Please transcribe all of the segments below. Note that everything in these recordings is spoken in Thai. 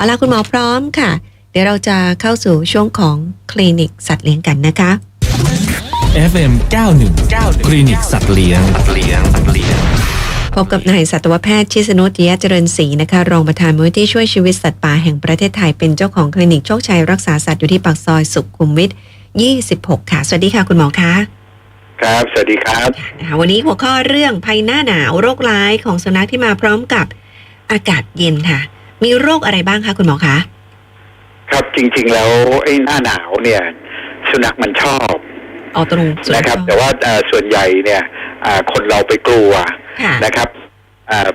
เอาล่ะคุณหมอพร้อมค่ะ เดี๋ยวเราจะเข้าสู่ช่วงของคลินิกสัตว์เลี้ยงกันนะคะ FM 91คลินิกสัตว์เลี้ยงพบกับนายสัตวแพทย์ชิสนุตยะเจริญศรีนะคะ รองประธานมูลที่ช่วยชีวิตสัตว์ป่าแห่งประเทศไทยเป็นเจ้าของคลินิกโชคชัยรักษาสัตว์อยู่ที่ปากซอยสุขุมวิท26 ค่ะ สวัสดีค่ะคุณหมอคะครับ สวัสดีครับนะคะวันนี้หัวข้อเรื่องภัยหน้าหนาวโรคร้ายของสุนัขที่มาพร้อมกับอากาศเย็นค่ะ มีโรคอะไรบ้างคะคุณหมอคะ ครับจริงๆแล้วไอ้หน้าหนาวเนี่ย สุนัขมันชอบเอาตรงสุนัขนะครับ ชอแต่ว่าเอ่อส่วนใหญ่เนี่ยอ่าคนเราไปกลัวค่ะนะครับอ่า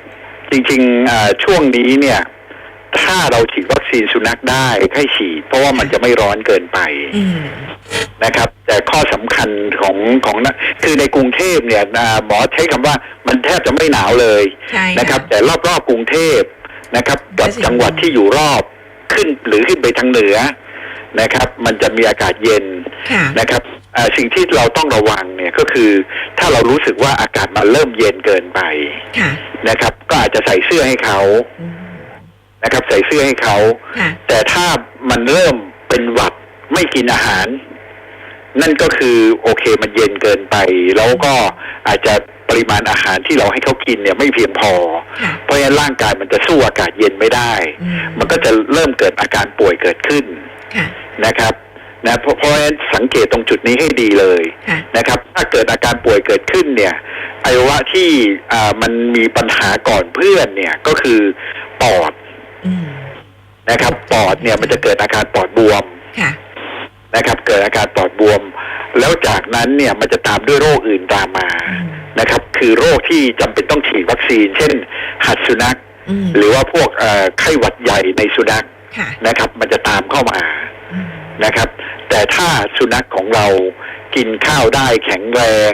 จริงๆอ่าช่วงนี้เนี่ย ถ้าเราฉีดวัคซีนสุนัขได้ให้ฉีด เพราะว่ามันจะไม่ร้อนเกินไป อืม นะครับแต่ข้อสำคัญของของนะคือในกรุงเทพเนี่ยอ่าหมอใช้คำว่ามันแทบจะไม่หนาวเลยใช่นะครับ แต่รอบๆกรุงเทพ นะครับ กับก็สิจังหวัดที่อยู่รอบขึ้นหรือขึ้นไปทางเหนือนะครับ มันจะมีอากาศเย็นค่ะนะครับอ่าสิ่งที่เราต้องระวังเนี่ยก็คือ ถ้าเรารู้สึกว่าอากาศมันเริ่มเย็นเกินไปค่ะนะครับ ก็อาจจะใส่เสื้อให้เขาอืมนะครับ ใส่เสื้อให้เขาค่ะแต่ถ้ามันเริ่มเป็นหวัดไม่กินอาหาร นั่นก็คือโอเคมันเย็นเกินไป แล้วก็อาจจะป ริมาณอาหารที่เราให้เขากินเนี่ยไม่เพียงพอค่ะเพราะฉะนั้นร่างกายมันจะสู้อากาศเย็นไม่ได้อืมมันก็จะเริ่มเกิดอาการป่วยเกิดขึ้นค่ะนะครับนะเพราะเพราะฉะนั้นสังเกตตรงจุดนี้ให้ดีเลยค่ะนะครับ ถ้าเกิดอาการป่วยเกิดขึ้นเนี่ยอวัยวะที่อ่ามันมีปัญหาก่อนเพื่อนเนี่ยก็คือปอดอืมนะครับ ปอดเนี่ยมันจะเกิดอาการปอดบวมค่ะ นะครับ เกิดอาการปอดบวม แล้วจากนั้นเนี่ยมันจะตามด้วยโรคอื่นตามมาอืมนะครับ คือโรคที่จำเป็นต้องฉีดวัคซีน เช่น หัดสุนัขอืมหรือว่าพวกเอ่อไข้หวัดใหญ่ในสุนัขค่ะนะครับ มันจะตามเข้ามาอืมนะครับ แต่ถ้าสุนัขของเรากินข้าวได้แข็งแรง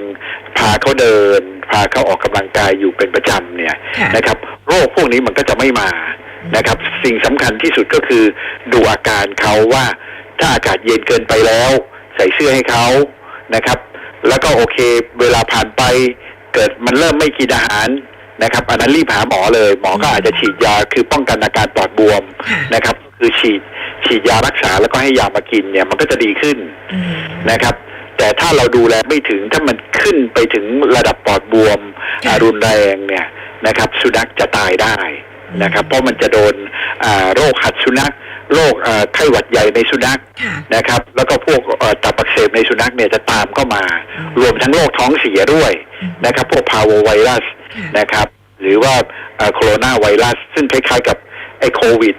พาเขาเดิน พาเขาออกกำลังกายอยู่เป็นประจำเนี่ยค่ะนะครับ โรคพวกนี้มันก็จะไม่มานะครับ สิ่งสำคัญที่สุดก็คือดูอาการเขาว่า ถ้าอากาศเย็นเกินไปแล้ว ใส่เสื้อให้เขานะครับ แล้วก็โอเค เวลาผ่านไป เกิดมันเริ่มไม่กินอาหารนะครับอันนั้นรีบหาหมอเลย หมอก็อาจจะฉีดยาคือป้องกันอาการปอดบวมนะครับ คือฉีดฉีดยารักษาแล้วก็ให้ยามากินเนี่ยมันก็จะดีขึ้นนะครับ แต่ถ้าเราดูแลไม่ถึงถ้ามันขึ้นไปถึงระดับปอดบวมรุนแรงเนี่ยนะครับ สุนัขจะตายได้ นะครับ เพราะมันจะโดนอ่าโรคหัดสุนัขโรคอ่าไข้หวัดใหญ่ในสุนัขค่ะนะครับ แล้วก็พวกเอ่อตับอักเสบในสุนัขเนี่ยจะตามเข้ามาอืมรวมทั้งโรคท้องเสียด้วยอืมนะครับ พวกพาโวไวรัสค่ะนะครับ หรือว่าโคโรนาไวรัส ซึ่งคล้ายๆกับไอ้โควิด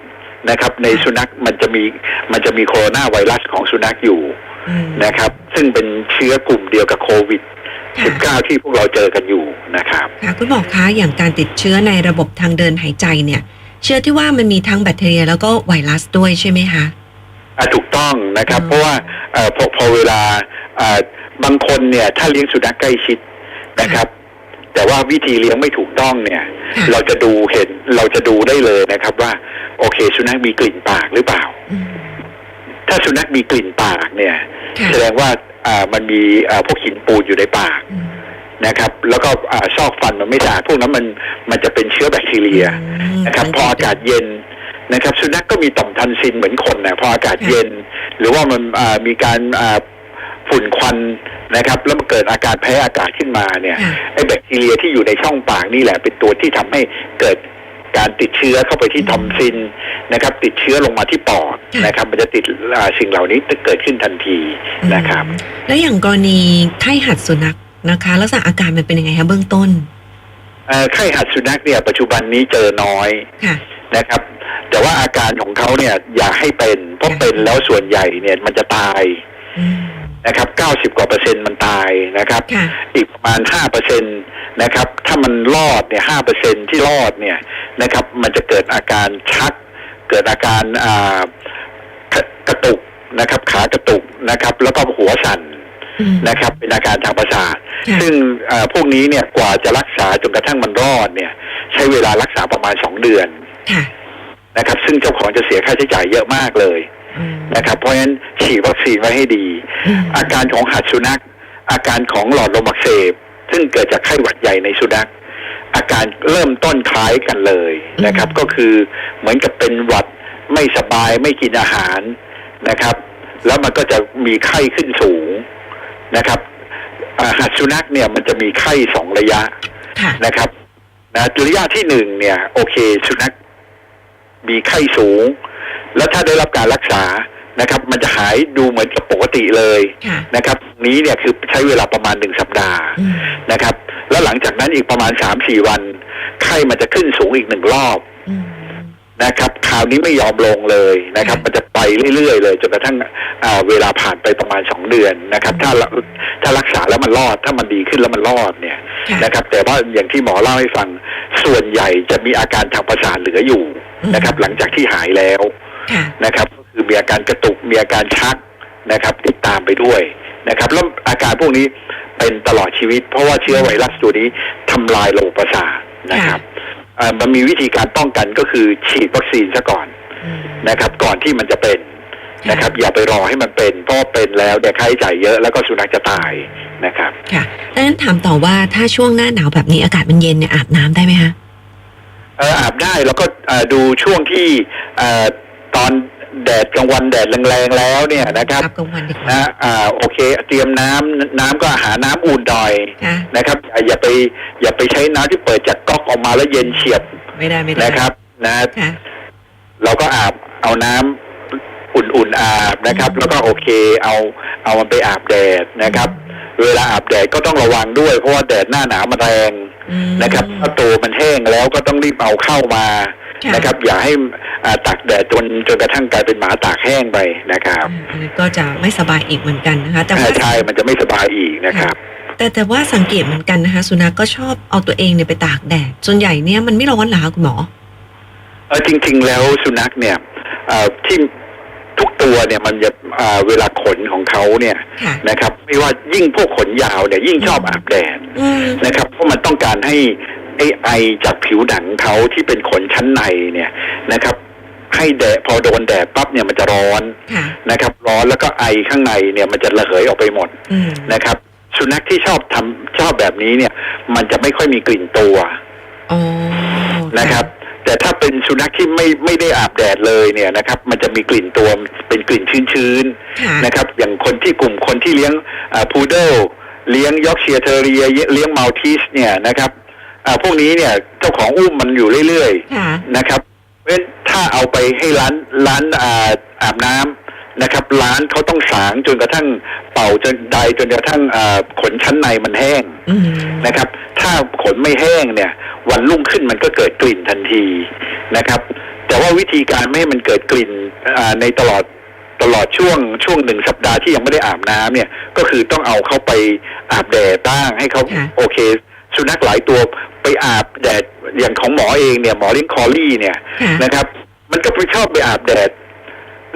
นะครับในสุนัขมันจะมีมันจะมีโคโรนาไวรัสของสุนัขอยู่อืมนะครับ ซึ่งเป็นเชื้อกลุ่มเดียวกับโควิดค่ะ 19 ที่พวกเราเจอกันอยู่นะครับค่ะคุณหมอคะอย่างการติดเชื้อในระบบทางเดินหายใจเนี่ย เชื้อที่ว่ามันมีทั้งแบคทีเรีย แล้วก็ไวรัสด้วยใช่ไหมคะอะถูกต้องนะครับอืมเพราะว่าเอ่อพอพอเวลาอ่าบางคนเนี่ย ถ้าเลี้ยงสุนัขใกล้ชิดนะครับ แต่ว่าวิธีเลี้ยงไม่ถูกต้องเนี่ยค่ะเราจะดูเห็นเราจะดูได้เลยนะครับว่า โอเค สุนัขมีกลิ่นปากหรือเปล่าอืมถ้าสุนัขมีกลิ่นปากเนี่ยค่ะแสดงว่าอ่า มันมีอ่าพวกหินปูนอยู่ในปากอืมนะครับ แล้วก็อ่าซอกฟันมันไม่สะอาดพวกนั้นมันมันจะเป็นเชื้อแบคทีเรียมนะครับ พออากาศเย็นนะครับสุนัขก็มีต่อมทันซินเหมือนคนนะพออากาศเย็น หรือว่ามันอ่ามีการอ่าฝุ่นควันนะครับ แล้วมันเกิดอาการแพ้อากาศขึ้นมาเนี่ยค่ะไอ้แบคทีเรียที่อยู่ในช่องปากนี่แหละเป็นตัวที่ทำให้เกิด การติดเชื้อเข้าไปที่ทอมซินนะครับ ติดเชื้อลงมาที่ปอดค่ะนะครับ มันจะติดอ่าสิ่งเหล่านี้เกิดขึ้นทันทีนะครับอืมแล้วอย่างกรณีไข้หัดสุนัขนะคะ ลักษณะอาการมันเป็นยังไงคะเบื้องต้นเอ่อไข้หัดสุนัขเนี่ย ปัจจุบันนี้เจอน้อยค่ะนะครับ แต่ว่าอาการของเขาเนี่ย อย่าให้เป็นเพราะค่ะเป็นแล้วส่วนใหญ่เนี่ยมันจะตายอืม นะครับ90 กว่าเปอร์เซ็นต์มันตายนะครับค่ะอีกประมาณ5เปอร์เซ็นต์นะครับ ถ้ามันรอดเนี่ย5เปอร์เซ็นที่รอดเนี่ยนะครับ มันจะเกิดอาการชัก เกิดอาการอ่ากระกระตุกนะครับ ขากระตุกนะครับ แล้วก็หัวสั่นอืมนะครับ เป็นอาการทางประสาทค่ะซึ่งเอ่อพวกนี้เนี่ยกว่าจะรักษาจนกระทั่งมันรอดเนี่ย ใช้เวลารักษาประมาณ2เดือนค่ะนะครับ ซึ่งเจ้าของจะเสียค่าใช้จ่ายเยอะมากเลยอืม นะครับ เพราะฉะนั้นฉีดวัคซีนไว้ให้ดีอืมอาการของหัดสุนัข อาการของหลอดลมอักเสบ ซึ่งเกิดจากไข้หวัดใหญ่ในสุนัข อาการเริ่มต้นคล้ายกันเลยนะครับ ก็คือเหมือนกับเป็นหวัดไม่สบายไม่กินอาหารนะครับ แล้วมันก็จะมีไข้ขึ้นสูงนะครับอ่าหัดสุนัขเนี่ยมันจะมีไข้สองระยะค่ะนะครับนะระยะที่หนึ่งเนี่ย โอเค สุนัขมีไข้สูง แล้วถ้าได้รับการรักษานะครับ มันจะหายดูเหมือนกับปกติเลยค่ะนะครับ นี้เนี่ยคือใช้เวลาประมาณหนึ่งสัปดาห์อืมนะครับ แล้วหลังจากนั้นอีกประมาณสามสี่วัน ไข้มันจะขึ้นสูงอีกหนึ่งรอบอืมนะครับคราวนี้ไม่ยอมลงเลยนะครับค่ะมันจะไปเรื่อยๆเลยจนกระทั่งอ่าเวลาผ่านไปประมาณสองเดือนนะครับ ถ้าเราถ้ารักษาแล้วมันรอด ถ้ามันดีขึ้นแล้วมันรอดเนี่ยค่ะนะครับ แต่ว่าอย่างที่หมอเล่าให้ฟังส่วนใหญ่จะมีอาการทางประสาทเหลืออยู่นะครับ หลังจากที่หายแล้วค่ะ นะครับ ก็คือมีอาการกระตุกมีอาการชักนะครับ ติดตามไปด้วยนะครับแล้วอาการพวกนี้เป็นตลอดชีวิต เพราะว่าเชื้อไวรัสตัวนี้ทำลายระบบประสาทนะครับอ่ามันมีวิธีการป้องกันก็คือฉีดวัคซีนซะก่อนอืมนะครับ ก่อนที่มันจะเป็นค่ะนะครับ อย่าไปรอให้มันเป็นเพราะว่าเป็นแล้วเนี่ยค่าใช้จ่ายเยอะแล้วก็สุนัขจะตายนะครับค่ะดังนั้นถามต่อว่าถ้าช่วงหน้าหนาวแบบนี้อากาศมันเย็นเนี่ยอาบน้ำได้ไหมคะเอออาบได้แล้วก็เอ่อดูช่วงที่เอ่อ ตอนแดดกลางวันแดดแรงๆแล้วเนี่ยนะครับกลางวันดีกว่านะอ่าโอเค เตรียมน้ำน้ำก็หาน้ำอุ่นหน่อยค่ะนะครับอย่าอย่าไปอย่าไปใช้น้ำที่เปิดจากก๊อกออกมาแล้วเย็นเฉียบไม่ได้ไม่ได้นะครับนะค่ะ เราก็อาบเอาน้ำอุ่นๆอาบนะครับ อืม แล้วก็โอเคเอาเอามันไปอาบแดดนะครับ เวลาอาบแดดก็ต้องระวังด้วยเพราะว่าแดดหน้าหนาวมันแรง อืมนะครับถ้าตัวมันแห้งแล้วก็ต้องรีบเอาเข้ามาค่ะ นะครับ อย่าให้อ่าตากแดดจนจนกระทั่งกลายเป็นหมาตากแห้งไปนะครับอ่าอันนี้ก็จะไม่สบายอีกเหมือนกันนะคะ แต่ว่าใช่มันจะไม่สบายอีกนะครับแต่แต่ว่าสังเกตเหมือนกันนะคะ สุนัขก็ชอบเอาตัวเองเนี่ยไปตากแดดส่วนใหญ่เนี่ยมันไม่ร้อนเหรอคะคุณหมอเออจริง ๆ แล้วสุนัขเนี่ยเอ่อที่ทุกตัวเนี่ยมันจะอ่าเวลาขนของเขาเนี่ยค่ะนะครับ ไม่ว่ายิ่งพวกขนยาวเนี่ยยิ่งชอบอาบแดดอืมนะครับ เพราะมันต้องการให้ไอ้ไอจากผิวหนังเขาที่เป็นขนชั้นในเนี่ยนะครับ ให้แดดพอโดนแดดปั๊บเนี่ยมันจะร้อนค่ะนะครับ ร้อนแล้วก็ไอข้างในเนี่ยมันจะระเหยออกไปหมดอืมนะครับ สุนัขที่ชอบทำชอบแบบนี้เนี่ย มันจะไม่ค่อยมีกลิ่นตัวอ๋อนะครับแต่ถ้าเป็นสุนัขที่ไม่ไม่ได้อาบแดดเลยเนี่ยนะครับ มันจะมีกลิ่นตัวเป็นกลิ่นชื้นๆค่ะนะครับ อย่างคนที่กลุ่มคนที่เลี้ยงพูเดิลเลี้ยงยอร์กเชียร์เทเรียเลี้ยงมัลทีสเนี่ยนะครับ อ่าพวกนี้เนี่ยเจ้าของอุ้มมันอยู่เรื่อยค่ะ ๆนะครับเพราะฉะนั้นถ้าเอาไปให้ร้านร้านอาอาบน้ำนะครับ ร้านเขาต้องสางจนกระทั่งเป่าจนใดจนกระทั่งอ่าขนชั้นในมันแห้งอืมนะครับ ถ้าขนไม่แห้งเนี่ย วันรุ่งขึ้นมันก็เกิดกลิ่นทันทีนะครับ แต่ว่าวิธีการไม่ให้มันเกิดกลิ่นอ่าในตลอดตลอดช่วงช่วงหนึ่งสัปดาห์ที่ยังไม่ได้อาบน้ำเนี่ย ก็คือต้องเอาเขาไปอาบแดดบ้างให้เขาค่ะ โอเค สุนัขหลายตัวไปอาบแดดอย่างของหมอเองเนี่ยหมอเลี้ยงคอรี่เนี่ยค่ะนะครับ มันก็ไปชอบไปอาบแดด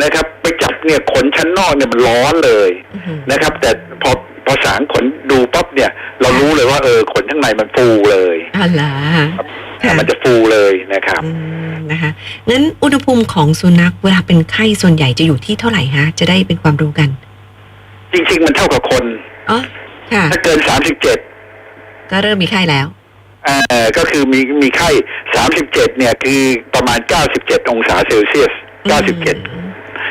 นะครับ ไปจับเนี่ยขนชั้นนอกเนี่ยมันร้อนเลยอื้อหือนะครับ แต่พอพอสางขนดูปั๊บเนี่ย เรารู้เลยว่าเออขนข้างในมันฟูเลยอ๋อเหรอค่ะมันจะฟูเลยนะครับอืมนะคะงั้นอุณหภูมิของสุนัขเวลาเป็นไข้ส่วนใหญ่จะอยู่ที่เท่าไหร่ฮะ จะได้เป็นความรู้กัน จริง ๆ มันเท่ากับคนอ๋อค่ะถ้าเกินสามสิบเจ็ด ก็เริ่มมีไข้แล้วเอ่อก็คือมีมีไข้สามสิบเจ็ดเนี่ยคือประมาณเก้าสิบเจ็ดองศาเซลเซียสเก้าสิบเจ็ด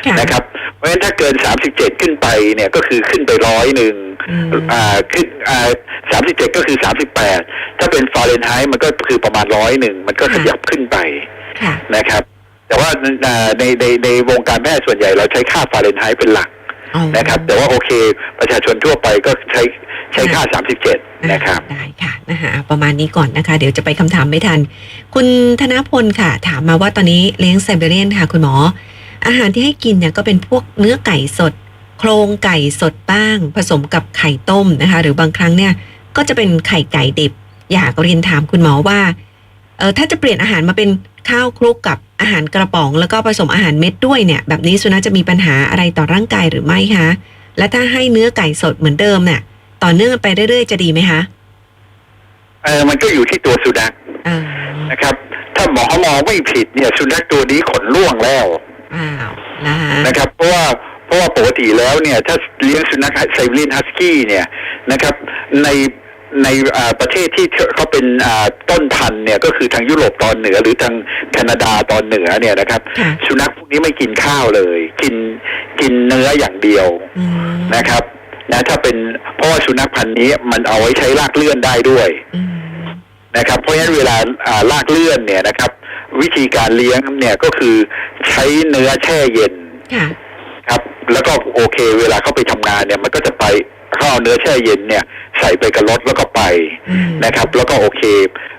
ค่ะนะครับ เพราะฉะนั้นถ้าเกินสามสิบเจ็ดขึ้นไปเนี่ยก็คือขึ้นไปร้อยหนึ่งอืมอ่าขึ้นอ่าสามสิบเจ็ดก็คือสามสิบแปดถ้าเป็นฟาเรนไฮต์มันก็คือประมาณร้อยหนึ่งมันก็ขยับขึ้นไปค่ะนะครับ แต่ว่าอ่าในในในวงการแพทย์ส่วนใหญ่เราใช้ค่าฟาเรนไฮต์เป็นหลักอ๋อ นะครับ แต่ว่าโอเค ประชาชนทั่วไปก็ใช้ใช้ค่า 37 นะครับ ได้ค่ะนะคะประมาณนี้ก่อนนะคะ เดี๋ยวจะไปคำถามไม่ทัน คุณธนพลค่ะ ถามมาว่าตอนนี้เลี้ยงไซเบเรียนค่ะ คุณหมอ อาหารที่ให้กินเนี่ยก็เป็นพวกเนื้อไก่สด โครงไก่สดบ้าง ผสมกับไข่ต้มนะคะ หรือบางครั้งเนี่ยก็จะเป็นไข่ไก่ดิบ อยากเรียนถามคุณหมอว่าเออ ถ้าจะเปลี่ยนอาหารมาเป็นข้าวคลุกกับอาหารกระป๋อง แล้วก็ผสมอาหารเม็ดด้วยเนี่ย แบบนี้สุนัขจะมีปัญหาอะไรต่อร่างกายหรือไม่คะและถ้าให้เนื้อไก่สดเหมือนเดิมเนี่ยต่อเนื่องไปเรื่อยๆจะดีไหมคะเออมันก็อยู่ที่ตัวสุนัขอ่านะครับ ถ้าหมอมองไม่ผิดเนี่ย สุนัขตัวนี้ขนร่วงแล้วอ้าวนะคะนะครับ เพราะว่าเพราะว่าปกติแล้วเนี่ย ถ้าเลี้ยงสุนัขไซบีเรียนฮัสกี้เนี่ยนะครับ ใน ในอ่าประเทศที่เขาเป็นอ่าต้นพันธุ์เนี่ยก็คือทางยุโรปตอนเหนือหรือทางแคนาดาตอนเหนือเนี่ยนะครับค่ะสุนัขพวกนี้ไม่กินข้าวเลย กินกินเนื้ออย่างเดียวอืมนะครับนะถ้าเป็นเพราะว่าสุนัขพันธุ์นี้มันเอาไว้ใช้ลากเลื่อนได้ด้วยอืมนะครับ เพราะฉะนั้นเวลาอ่าลากเลื่อนเนี่ยนะครับ วิธีการเลี้ยงเนี่ยก็คือใช้เนื้อแช่เย็นค่ะครับ แล้วก็โอเค เวลาเขาไปทำงานเนี่ย มันก็จะไปเขาเอาเนื้อแช่เย็นเนี่ย ใส่ไปกับรถแล้วก็ไปอืมนะครับ แล้วก็โอเค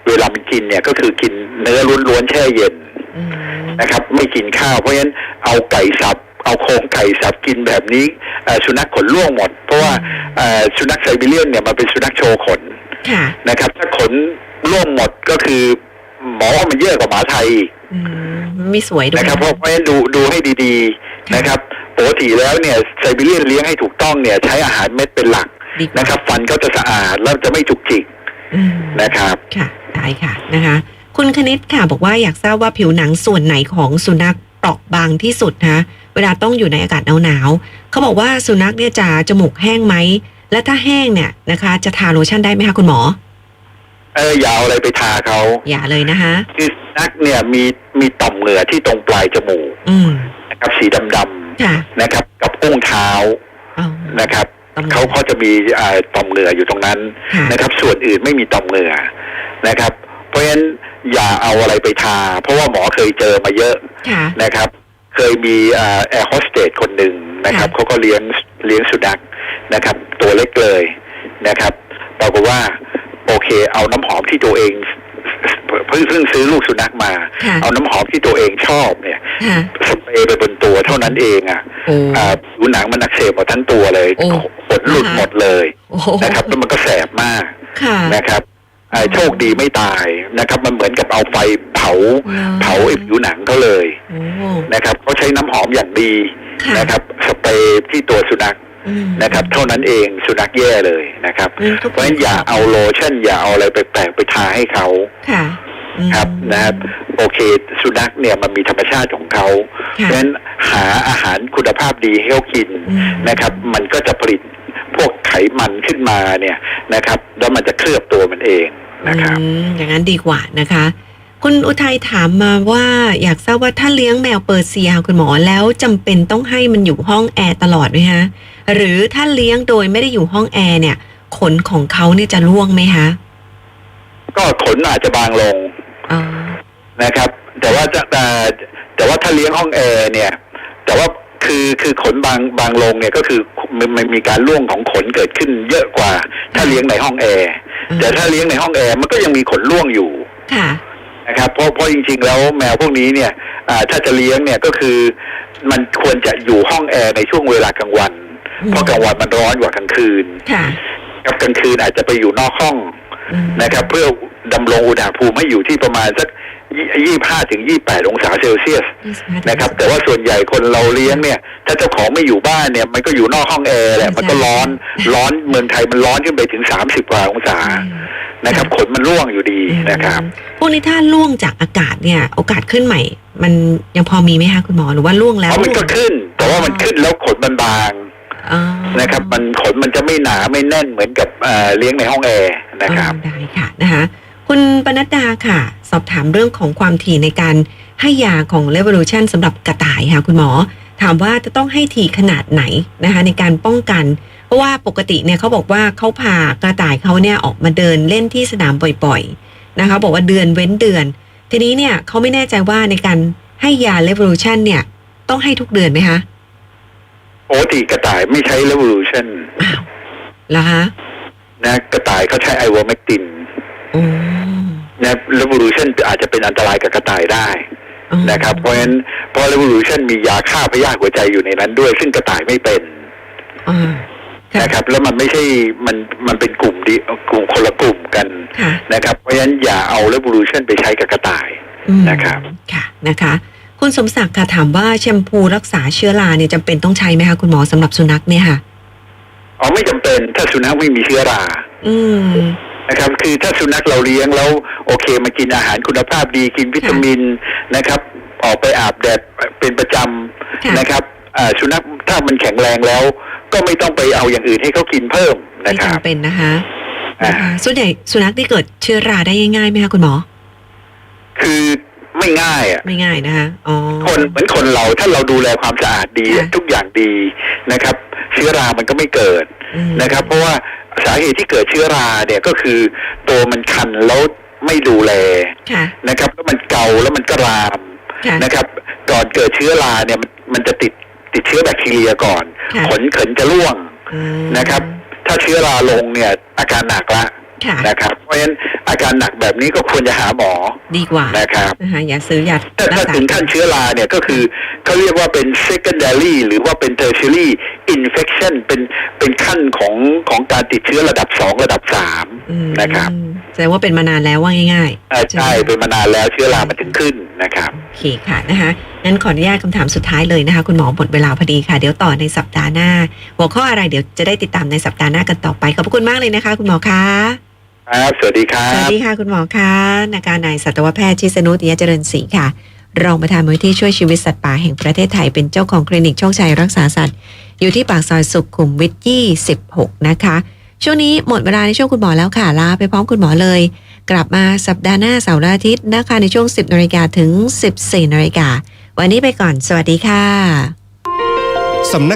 เวลามันกินเนี่ยก็คือกินเนื้อล้วนๆแช่เย็นอืมนะครับ ไม่กินข้าวเพราะฉะนั้นเอาไก่สับเอาโครงไก่สับกินแบบนี้เอ่อสุนัขขนร่วงหมด เพราะว่าเอ่อสุนัขไซบีเรียนเนี่ยมันเป็นสุนัขโชว์ขนค่ะนะครับ ถ้าขนร่วงหมดก็คือหมอว่ามันเยอะกว่าหมาไทยอืมไม่สวยด้วยนะครับเพราะเพราะฉะนั้นดูดูให้ดี ๆ นะครับปกติแล้วเนี่ยไซบีเรียนเลี้ยงให้ถูกต้องเนี่ย ใช้อาหารเม็ดเป็นหลักดีกว่า นะครับ ฟันก็จะสะอาดแล้วจะไม่จุกจิกอืมนะครับค่ะได้ค่ะนะคะ คุณคณิตค่ะ บอกว่าอยากทราบว่าผิวหนังส่วนไหนของสุนัขเปราะบางที่สุดนะเวลาต้องอยู่ในอากาศหนาวๆเขาบอกว่าสุนัขเนี่ยจะจมูกแห้งไหมและถ้าแห้งเนี่ยนะคะ จะทาโลชั่นได้ไหมคะคุณหมอ เอออย่าเอาอะไรไปทาเขาอย่าเลยนะคะคือสุนัขเนี่ยมีมีต่อมเหงื่อที่ตรงปลายจมูกอืมนะครับสีดำค่ะๆนะครับ กับอุ้งเท้าเอานะครับต่อม เหงื่อเขาเขาจะมีอ่าต่อมเหงื่ออยู่ตรงนั้นค่ะนะครับ ส่วนอื่นไม่มีต่อมเหงื่อนะครับ เพราะฉะนั้นอย่าเอาอะไรไปทา เพราะว่าหมอเคยเจอมาเยอะค่ะนะครับ เคยมีแอร์โฮสเตสคนหนึ่งนะครับค่ะเขาก็เลี้ยงเลี้ยงสุนัขนะครับ ตัวเล็กเลยนะครับปรากฏว่าโอเค เอาน้ำหอมที่ตัวเอง เพิ่งเพิ่งซื้อลูกสุนัขมาค่ะเอาน้ำหอมที่ตัวเองชอบเนี่ยค่ะสเปรย์ไปบนตัวเท่านั้นเองอะโอ้อ่าผิวหนังมันอักเสบหมดทั้งตัวเลยโอ้ขนหลุดนะคะหมดเลยโอ้โหนะครับแล้วมันก็แสบมากค่ะนะครับอ่าโชคดีไม่ตายนะครับ มันเหมือนกับเอาไฟเผาหรอเผาไอ้ผิวหนังเขาเลยโอ้นะครับเขาใช้น้ำหอมอย่างดีค่ะนะครับ สเปรย์ที่ตัวสุนัขอืม นะครับ เท่านั้นเองสุนัขแย่เลยนะครับอืมก็เพราะฉะนั้นอย่าเอาโลชั่น อย่าเอาอะไรแปลกๆไปทาให้เขาค่ะอืมครับนะครับโอเค สุนัขเนี่ยมันมีธรรมชาติของเขาเพค่ะราะฉะนั้นหาอาหารคุณภาพดีให้เขากินอืมนะครับ มันก็จะผลิตพวกไขมันขึ้นมาเนี่ยนะครับ แล้วมันจะเคลือบตัวมันเองนะครับอืมอย่างนั้นดีกว่านะคะ คุณอุทัยถามมาว่าอยากทราบว่าถ้าเลี้ยงแมวเปอร์เซียค่ะคุณหมอแล้วจำเป็นต้องให้มันอยู่ห้องแอร์ตลอดไหมฮะ หรือถ้าเลี้ยงโดยไม่ได้อยู่ห้องแอร์เนี่ย ขนของเขาเนี่ยจะร่วงไหมคะก็ขนอาจจะบางลงอ๋อนะครับ แต่ว่าจะแต่แต่ว่าถ้าเลี้ยงห้องแอร์เนี่ย แต่ว่าคือคือขนบางบางลงเนี่ยก็คือมันมันมีการร่วงของขนเกิดขึ้นเยอะกว่า ถ้าเลี้ยงในห้องแอร์แต่ถ้าเลี้ยงในห้องแอร์มันก็ยังมีขนร่วงอยู่ค่ะนะครับเพราะเพราะจริง ๆ แล้วแมวพวกนี้เนี่ยอ่าถ้าจะเลี้ยงเนี่ยก็คือมันควรจะอยู่ห้องแอร์ในช่วงเวลากลางวันอืม เพราะกลางวันมันร้อนกว่ากลางคืนค่ะครับกลางคืนอาจจะไปอยู่นอกห้องอืมนะครับ เพื่อดำรงอุณหภูมิให้อยู่ที่ประมาณสักยี่ห้าถึงยี่แปดองศาเซลเซียส25นะครับ แต่ว่าส่วนใหญ่คนเราเลี้ยงเนี่ย ถ้าเจ้าของไม่อยู่บ้านเนี่ย มันก็อยู่นอกห้องแอร์แหละมันก็ร้อนร้อนเมืองไทยมันร้อนขึ้นไปถึงสามสิบกว่าองศานะครับขนมันร่วงอยู่ดีนะครับอืมพวกนี้ถ้าล่วงจากอากาศเนี่ย โอกาสขึ้นใหม่ มันยังพอมีไหมคะคุณหมอหรือว่าล่วงแล้วเพราะมันก็ขึ้น แต่ว่ามันขึ้นแล้วขนมันบางอ๋อ นะครับ มันขนมันจะไม่หนาไม่แน่นเหมือนกับเอ่อเลี้ยงในห้องแอร์นะครับอ๋อได้ค่ะนะคะคุณปนัดดาค่ะ สอบถามเรื่องของความถี่ในการให้ยาของ Revolution สำหรับกระต่ายค่ะคุณหมอ ถามว่าจะต้องให้ถี่ขนาดไหนนะคะ ในการป้องกัน เพราะว่าปกติเนี่ยเขาบอกว่าเขาพากระต่ายเขาเนี่ยออกมาเดินเล่นที่สนามบ่อยๆนะคะ บอกว่าเดือนเว้นเดือน ทีนี้เนี่ยเขาไม่แน่ใจว่าในการให้ยา Revolution เนี่ยต้องให้ทุกเดือนไหมคะ ปกติกระต่ายไม่ใช้ revolution อ้าวแล้วคะนะกระต่ายเขาใช้ไอวอร์แมกตินอ๋อนะ revolution อาจจะเป็นอันตรายกับกระต่ายได้อ๋อนะครับ เพราะฉะนั้นเพราะ revolution มียาฆ่าพยาธิหัวใจอยู่ในนั้นด้วย ซึ่งกระต่ายไม่เป็นอ๋อค่ะนะครับ แล้วมันไม่ใช่มันมันเป็นกลุ่มดีกลุ่มคนละกลุ่มกันค่ะนะครับ เพราะฉะนั้นอย่าเอา revolution ไปใช้กับกระต่ายอืมนะครับ ค่ะนะคะ คุณสมศักดิ์ค่ะถามว่าแชมพูรักษาเชื้อราเนี่ยจำเป็นต้องใช้ไหมคะคุณหมอสำหรับสุนัขเนี่ยค่ะอ๋อไม่จำเป็นถ้าสุนัขไม่มีเชื้อรา อืมนะครับ คือถ้าสุนัขเราเลี้ยงแล้ว โอเคมากินอาหารคุณภาพดีกินวิตามินนะครับ ออกไปอาบแดดเป็นประจค่ะำนะครับอ่าสุนัขถ้ามันแข็งแรงแล้ว ก็ไม่ต้องไปเอาอย่างอื่นให้เขากินเพิ่มไม่นะครับจำเป็นนะคะนะคะส่วนใหญ่สุนัขที่เกิดเชื้อราได้ง่ายๆไหมคะคุณหมอ คือ ไม่ง่ายอะไม่ง่ายนะคะอ๋อคนเหมือนคนเราถ้าเราดูแลความสะอาดดีค่ะทุกอย่างดีนะครับ เชื้อรามันก็ไม่เกิดอืมนะครับ เพราะว่าสาเหตุที่เกิดเชื้อราเนี่ยก็คือ ตัวมันคันแล้วไม่ดูแลค่ะนะครับแล้วมันเกาแล้วมันก็รามค่ะนะครับ ก่อนเกิดเชื้อราเนี่ยมันมันจะติดติดเชื้อแบคทีเรียก่อนค่ะขนเขินจะร่วงอืมนะครับ ถ้าเชื้อราลงเนี่ยอาการหนักละค่ะ นะครับ เพราะฉะนั้นอาการหนักแบบนี้ก็ควรจะหาหมอดีกว่านะครับนะคะอย่าซื้อยาถ้ารัถ้ากษาถึงขั้นเชื้อราเนี่ยก็คือเขาเรียกว่าเป็น secondary หรือว่าเป็น tertiary infection เป็นเป็นขั้นของของการติดเชื้อระดับสองระดับสามอืมนะครับแสดงว่าเป็นมานานแล้วว่าง่ายเอ่อใช่เป็นมานานแล้วเชื้อรามันถึงขึ้นนะครับๆโอเคค่ะนะคะงั้นขออนุญาตคำถามสุดท้ายเลยนะคะ คุณหมอหมดเวลาพอดีค่ะ เดี๋ยวต่อในสัปดาห์หน้า หัวข้ออะไรเดี๋ยวจะได้ติดตามในสัปดาห์หน้ากันต่อไปขอบพระคุณมากเลยนะคะ คุณหมอคะ ครับสวัสดีครัสวัสดีค่ะคุณหมอคะนาการนายสัตวแพทย์ชิสนุติยเจริญศรีค่ะ รองประธานมูลที่ช่วยชีวิตสัตว์ป่าแห่งประเทศไทยเป็นเจ้าของคลินิกโชคชัยรักษาสัตว์ อยู่ที่ปากซอยสุขุมวิท26 นะคะ ช่วงนี้หมดเวลาในช่วงคุณหมอแล้วค่ะลาไปพร้อมคุณหมอเลย กลับมาสัปดาห์หน้าเสาร์อาทิตย์นะคะในช่วง 10นาฬิกาถึง 14นาฬิกาวันนี้ไปก่อน สวัสดีค่ะสำนัก